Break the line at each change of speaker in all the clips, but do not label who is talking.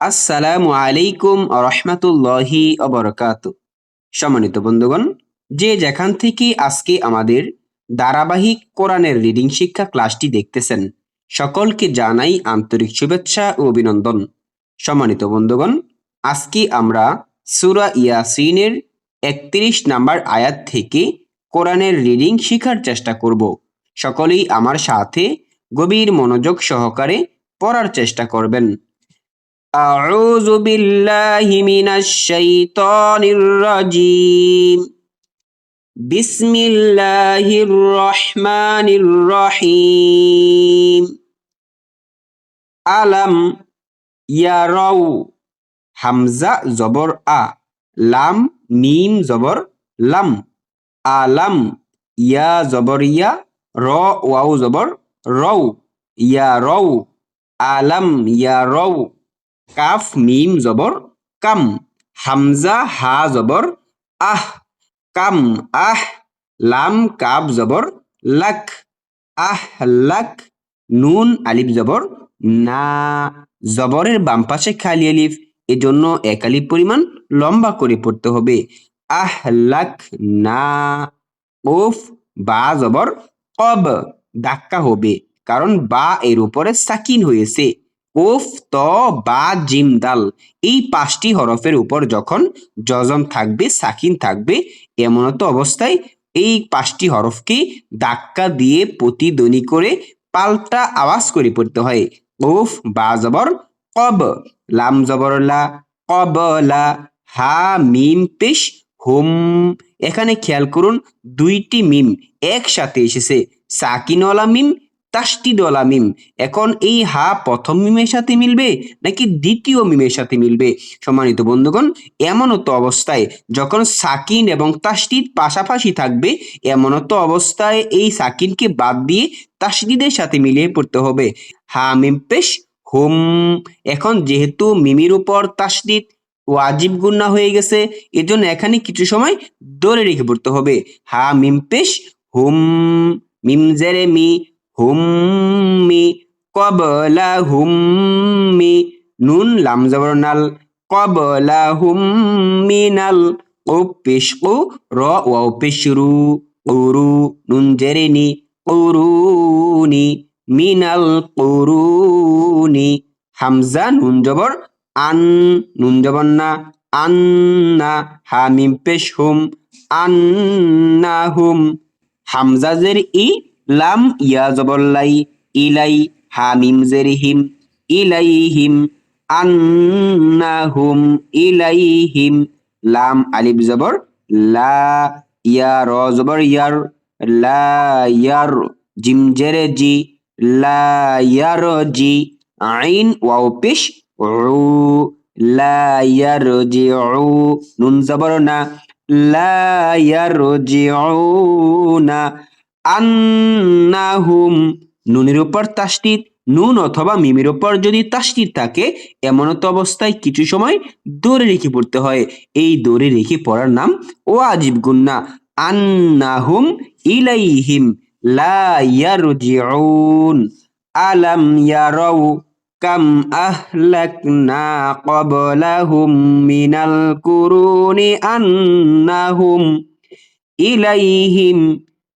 আসসালামু আলাইকুম রহমাতুল্লাহি অবরকাত সম্মানিত বন্ধুগণ, যে যেখান থেকে আজকে আমাদের ধারাবাহিক কোরআনের রিডিং শিক্ষা ক্লাসটি দেখতেছেন, সকলকে জানাই আন্তরিক শুভেচ্ছা ও অভিনন্দন। সম্মানিত বন্ধুগণ, আজকে আমরা সুরা ইয়াসিনের একত্রিশ নাম্বার আয়াত থেকে কোরআনের রিডিং শেখার চেষ্টা করব। সকলেই আমার সাথে গভীর মনোযোগ সহকারে পড়ার চেষ্টা করবেন। أعوذ بالله من الشيطان الرجيم بسم الله الرحمن الرحيم ألم يروا হামজা জবর আ লাম মিম জবর লাম আলাম ইয়া জবর ইয়া র ওয়াও জবর রৌ ইয়া রৌ আলাম ইয়া রৌ কাফ, মিম জবর কাম। হামজা, হা জবর আহ। কাম, আহ। লাম, কাব জবর লাক। আহ, লাক। নুন, আলিফ জবর না। জবরের বাম পাশে খালি আলিফ। এজন্য এক আলিফ পরিমাণ লম্বা করে পড়তে হবে। আহ, লাক, না। ওফ, বা, জবর, কব। ধাক্কা হবে। কারণ বা এর উপরে সাকিন হয়েছে। ওফ ত বা জিম দাল। এই পাঁচটি হরফের উপর যখন জজম থাকবে, সাকিন থাকবে, এমনত অবস্থায় এই পাঁচটি হরফকে ধাক্কা দিয়ে প্রতিধ্বনি করে পাল্টা আওয়াজ করে পড়তে হয়। ওফ বা জবর, কব, লাম জবর, লা কবলা হা, মিম, পেশ, হুম। এখানে খেয়াল করুন, দুইটি মিম একসাথে এসেছে। সাকিনওয়ালা মিম তাস্তিদওয়ালা মিম। এখন এই হা প্রথম মিমের সাথে মিলবে নাকি দ্বিতীয় মিমের সাথে মিলবে? সম্মানিত বন্ধুগণ এমনত অবস্থায় যখন সাকিন এবং তাস্তিদ পাশাপাশি থাকবে এমনত অবস্থায় এই সাকিনকে বাদ দিয়ে তাসদিদের সাথে মিলিয়ে পড়তে হবে। হা মিম পেশ, হুম। এখন যেহেতু মিমির উপর তাসদিদ ওয়াজিব গুন্না হয়ে গেছে, এজন্য এখানে কিছু সময় ধরে রেখে পড়তে হবে। হা মিম পেশ, হুম। মিম জেরে মি হুম্মি কবলা হুম্মি নুন লাম জবর নাল কবলা হুম্মিনাল ও পেশ ও র ওয়াও পেশ রু উরু নুন জেরেনি উরুনি মিনাল উরুনি হামজা নুন জবর আন নুন জবর না আন্না হামিম পেশ হুম আন্না হুম হামজা জের ই লাম ইয়া জবল্লাই, ইলাই হামিম জেরিহিম, ইলাইহিম আন্নাহুম, ইলাইহিম লাম আলিফ জবর, লা ইয়া র জবর ইয়ার, লা ইয়ার জিম জেরে জি, লা ইয়ার জি আইন, ওয়াও পেশ উ লা ইয়ার জি উ নুন জবর না, লা ইয়ার জি না আন্নাহুম, নুনের উপর তাসদিদ নুন অথবা মিমের উপর যদি তাসদিদ থাকে, এমনত অবস্থায় কিছু সময় দৌড়ে রেখে পড়তে হয়। এই দৌড়ে রেখে পড়ার নাম ও আজীব গুন্না। আন্নাহুম ইলাইহিম লা ইয়ারজিউন। আলাম ইয়ারাউ কাম আহলাকনা ক্বাবলাহুম মিনাল কুরুনি আন্নাহুম ইলাইহিম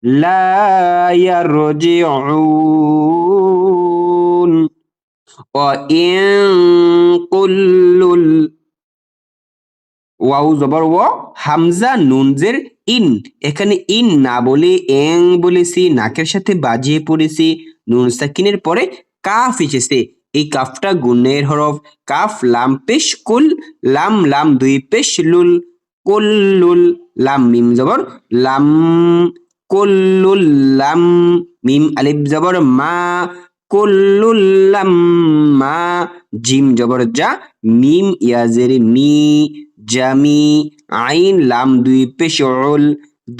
لا يرجعون وإن كل ওয়াও জবর ও হামজা নুনজের ইন এখানে ইন না বলে এং বলেছি নাকের সাথে বাজিয়ে পড়েছি নুন সাকিনের পরে কাফ এসেছে এই কাফটা গুণের হরফ কাফ লাম পেশ কুল লাম লাম দুই পেশ লুল কুল্লুল লাম মিম জবর লাম কুল্লুল্লাম মিম আলিফ জবর মা কুল্লুল্লাম মা, জিম জবর যা মিম ইয়াজের মি, জামি, আইন লাম দুই পেশল,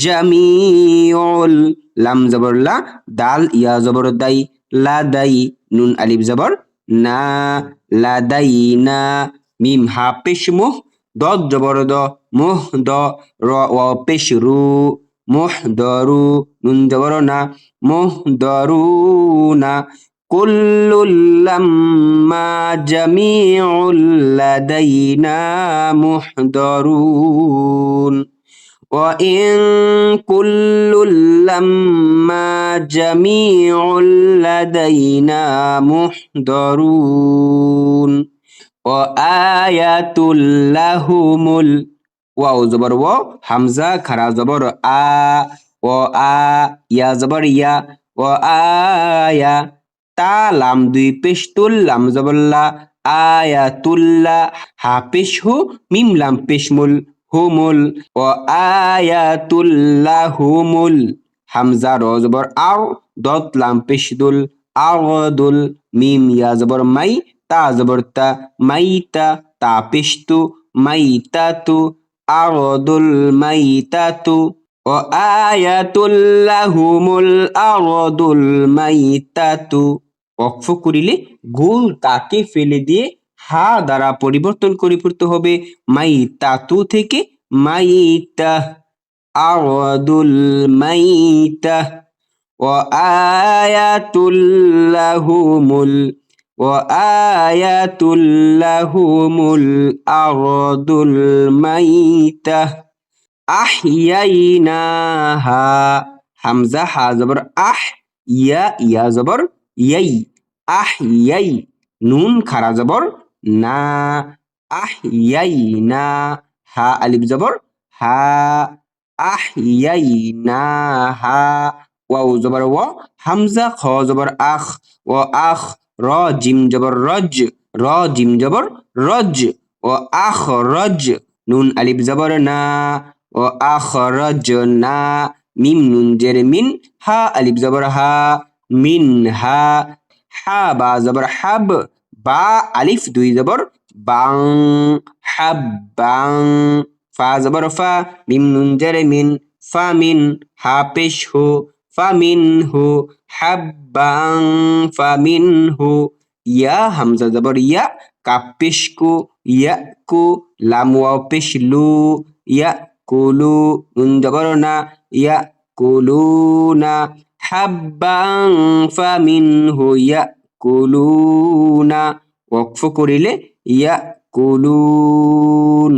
জামিউল লাম জবর লা, দাল ইয়া জবর দাই, লা দাই, নুন আলিফ জবর না, লা দাই না, মিম হা পেশ মুহ, দদ জবর দ, মুহ দ, র পেশ রু মুহদরু নুন জবর না মুহদরুনা كل لما جميع لدينا محضرون وإن كل لما جميع لدينا محضرون وآية لهم ال ওয়াও জবর ও হামজা খারা জবর আ ও আ ইয়া জবর ইয়া ও আয়া তা লাম দুই পেশ তুল লাম জবল্লা আয়াতুল্লা হা পেশ হু মিম লাম পেশ মুল হুমুল ও আয়াতুল্লাহ হুমুল হামজা র জবর আও দত লাম পেশ দুল আওদুল মিম ইয়া জবর মাই তা জবর তা মাইতা তা পেশ তু মাইতাতু আরদুল মাইতাতু ও আয়াতুল্লাহুমুল আরদুল মাইতাতু অক্ষ করিলে গোল তাকে ফেলে দিয়ে হা দ্বারা পরিবর্তন করে পড়তে হবে। মাইতাতু থেকে মাইতা। আরদুল মাইতা। ও আয়াতুল্লাহুমুল وآية لهم الأرض الميتة. أحييناها. حمزة ح زبر أح يا يا زبر يي. أحيي. نون كرا زبر نا. أحيينا ها ألف زبر ها. أحييناها. واو زبر و. حمزة خ زبر أخ وأخ র জিম জবর রজ, র জিম জবর রজ, ও আখ রজ, নুন আলিফ জবর না, ও আখ রজ না, মিম নুন জের মিন, হা আলিফ জবর হা, মিন হা হা বা জবর হাব, বা আলিফ দুই জবর, বাং, হাব, বাং, ফা জবর ফা, মিম নুন জের মিন, ফা মিন, হা পেশ হো ফামিনহু হাব্বাং ফামিনহু ইয়া হামজা জবর ইয়া কাপ পেশকু ইয়াকু লাম পেশলু ইয়াকুলু নুন জবর না ইয়াকুলুনা হাব্বাং ফামিনহু ইয়াকুলুনা ওয়াকফ করিলে ইয়াকুলুন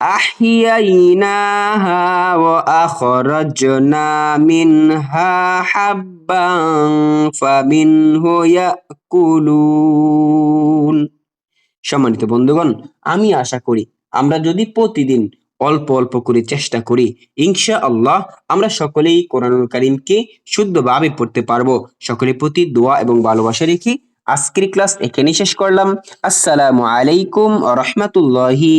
أحييناها وأخرجنا منها حبا فمنه يأكلون সম্মানিত বন্ধুগণ আমি আশা করি আমরা যদি প্রতিদিন অল্প অল্প করে চেষ্টা করি ইনশা আল্লাহ আমরা সকলেই কোরআনুল কারিমকে শুদ্ধভাবে পড়তে পারবো সকলের প্রতি দোয়া এবং ভালোবাসা রেখে আজকের ক্লাস এখানেই শেষ করলাম আসসালামু আলাইকুম রহমতুল্লাহি